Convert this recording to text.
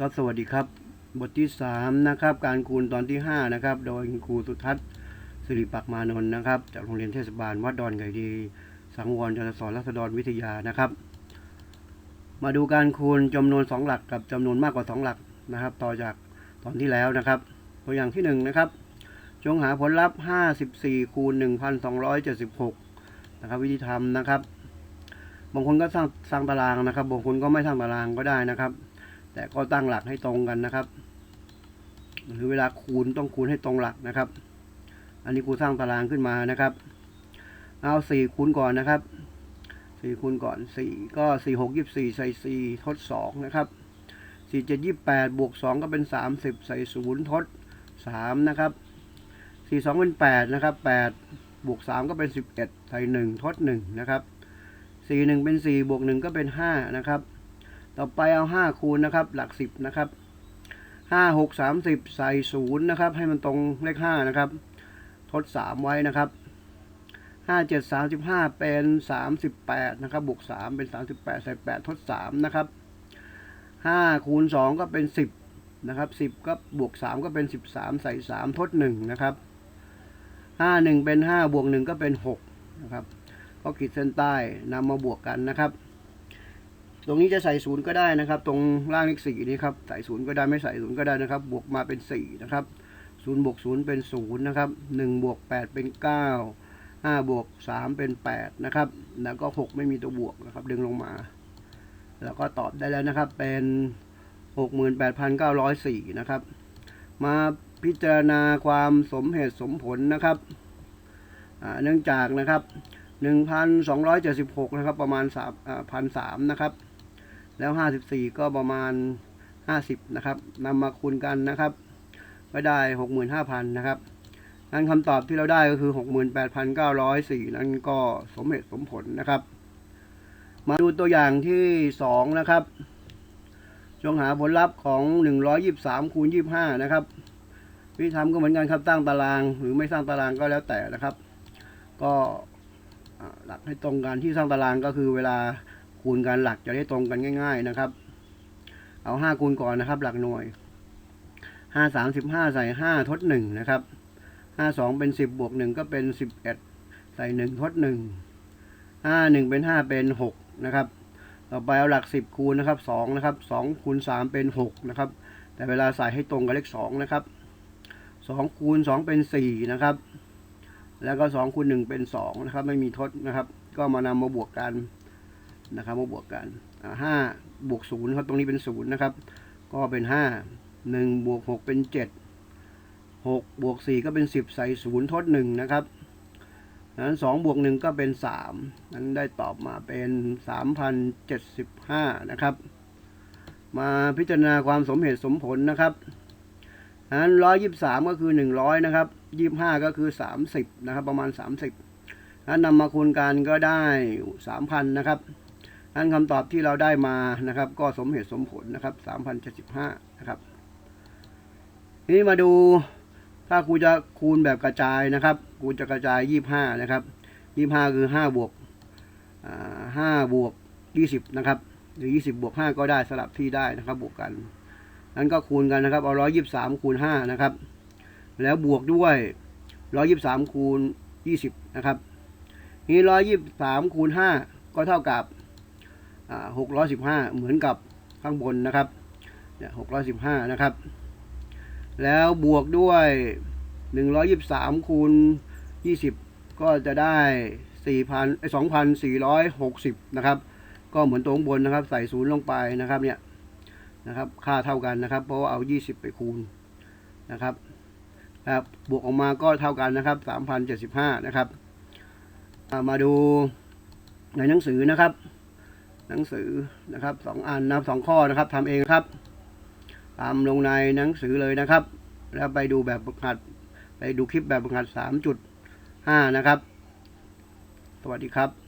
ก็สวัสดีครับ บทที่ 3 นะครับ การคูณตอนที่ 5 นะครับ โดยครูสุทัศน์สิริปักมานนท์นะครับ จากโรงเรียนเทศบาลวัดดอนไก่ดี สังวรจนสอนรัศดรวิทยานะครับ มาดูการคูณจำนวน 2 หลักกับจำนวนมากกว่า 2 หลักนะครับ ต่อจากตอนที่แล้วนะครับ ตัวอย่างที่ 1 นะครับ จงหาผลลัพธ์ 54 คูณ 1,276 นะครับ วิธีทำนะครับ บางคนก็สร้างสร้างตารางนะครับ บางคนก็ไม่สร้างตารางก็ได้นะครับ แต่ก็ตั้งหลักให้ตรงกันนะครับหรือเวลาคูณต้องคูณให้ตรงหลักนะครับ อันนี้ครูสร้างตารางขึ้นมานะครับ เอาสี่คูณก่อนนะครับสี่คูณก่อนสี่ก็สี่หกยี่สี่ใส่สี่ทดสองนะครับสี่เจ็ดยี่แปดบวกสองก็เป็นสามสิบใส่ศูนย์ทดสามนะครับสี่สองเป็นแปดนะครับแปดบวกสามก็เป็นสิบเอ็ดใส่หนึ่งทดหนึ่งนะครับสี่หนึ่งเป็นสี่บวกหนึ่งก็เป็นห้านะครับ ต่อไปเอาห้าคูณนะครับ หลักสิบนะครับห้าหกสามสิบใส่ศูนย์นะครับ ให้มันตรงเลขห้านะครับ ทดสามไว้นะครับห้าเจ็ดสามสิบห้าเป็นสามสิบแปดนะครับ บวกสามเป็นสามสิบแปดใส่แปดทดสามนะครับห้าคูณสองก็เป็นสิบนะครับสิบก็บวกสามก็เป็นสิบสามใส่สามทดหนึ่งนะครับห้าหนึ่งเป็นห้าบวกหนึ่งก็เป็นหกนะครับก็ขีดเส้นใต้นำมาบวกกันนะครับ ตรงนี้จะใส่ศูนย์ก็ได้นะครับ ตรงล่างเลขสี่นี้ครับใส่ศูนย์ก็ได้ไม่ใส่ศูนย์ก็ได้นะครับ บวกมาเป็นสี่นะครับศูนย์บวกศูนย์เป็นศูนย์นะครับหนึ่งบวกแปดเป็นเก้าห้าบวกสามเป็นแปดนะครับ แล้วก็หกไม่มีตัวบวกนะครับ ดึงลงมา แล้วก็ตอบได้แล้วนะครับ เป็นหกหมื่นแปดพันเก้าร้อยสี่นะครับ มาพิจารณาความสมเหตุสมผลนะครับเนื่องจากนะครับหนึ่งพันสองร้อยเจ็ดสิบหกนะครับ ประมาณสามพันสามนะครับ แล้ว 54 ก็ประมาณ 50 นะครับนำมาคูณกันนะครับก็ได้ 65,000 นะครับนั่นคำตอบที่เราได้ก็คือ 68,904 นั่นก็สมเหตุสมผลนะครับ มาดูตัวอย่างที่ 2 นะครับ จงหาผลลัพธ์ของ 123คูณ25 นะครับวิธีทำก็เหมือนกันครับตั้งตาราง หรือไม่สร้างตารางก็แล้วแต่นะครับ ก็หลักให้ตรงกันที่สร้างตารางก็คือเวลา คูณกันหลักจะได้ตรงกันง่าย ๆนะครับ เอาห้าคูณก่อนนะครับ หลักหน่วยห้าสามสิบห้าใส่ห้าทดหนึ่งนะครับห้าสองเป็นสิบบวกหนึ่งก็เป็นสิบเอ็ดใส่หนึ่งทดหนึ่งห้าหนึ่งเป็นห้าเป็นหกนะครับต่อไปเอาหลักสิบคูณนะครับสองนะครับสองคูณสามเป็นหกนะครับ แต่เวลาใส่ให้ตรงกับเลขสองนะครับสองคูณสองเป็นสี่นะครับ แล้วก็สองคูณหนึ่งเป็นสองนะครับ ไม่มีทดนะครับ ก็มานำมาบวกกัน นะครับมาบวกกันห้าบวกศูนย์ครับตรงนี้เป็นศูนย์นะครับ ก็เป็นห้าหนึ่งบวกหกเป็นเจ็ดหกบวกสี่ก็เป็นสิบใส่ศูนย์ทดหนึ่งนะครับนั้นสองบวกหนึ่งก็เป็นสามนั้นได้ตอบมาเป็นสามพันเจ็ดสิบห้านะครับ มาพิจารณาความสมเหตุสมผลนะครับนั้นร้อยยิบสามก็คือหนึ่งร้อยนะครับยี่ห้าก็คือสามสิบนะครับ ประมาณสามสิบนั้นนำมาคูณกันก็ได้สามพันนะครับ อันคำตอบที่เราได้มานะครับ ก็สมเหตุสมผลนะครับสามพันเจ็ดสิบห้านะครับทีนี้มาดูถ้าครูจะคูณแบบกระจายนะครับครูจะกระจายยี่ห้านะครับยี่ห้าคือห้าบวกห้าบวกยี่สิบนะครับ หรือยี่สิบบวกห้าก็ได้สลับที่ได้นะครับ บวกกันนั้นก็คูณกันนะครับ เอาร้อยยี่สามคูณห้านะครับ แล้วบวกด้วยร้อยยี่สามคูณยี่สิบนะครับนี่ร้อยยี่สามคูณห้าก็เท่ากับ หกร้อยสิบห้าเหมือนกับข้างบนนะครับเนี่ยหกร้อยสิบห้านะครับ แล้วบวกด้วยหนึ่งร้อยยิบสามคูณยี่สิบก็จะได้สี่พันสองพันสี่ร้อยหกสิบนะครับ ก็เหมือนตรงบนนะครับ ใส่ศูนย์ลงไปนะครับเนี่ยนะครับ ค่าเท่ากันนะครับ เพราะว่าเอายี่สิบไปคูณนะครับครับบวกออกมาก็เท่ากันนะครับสามพันเจ็ดสิบห้านะครับ มาดูในหนังสือนะครับ หนังสือนะครับสองอันนะสองข้อนะครับทำเองครับตามลงในหนังสือเลยนะครับ แล้วไปดูแบบฝึกหัด ไปดูคลิปแบบฝึกหัดสามจุดห้านะครับ สวัสดีครับ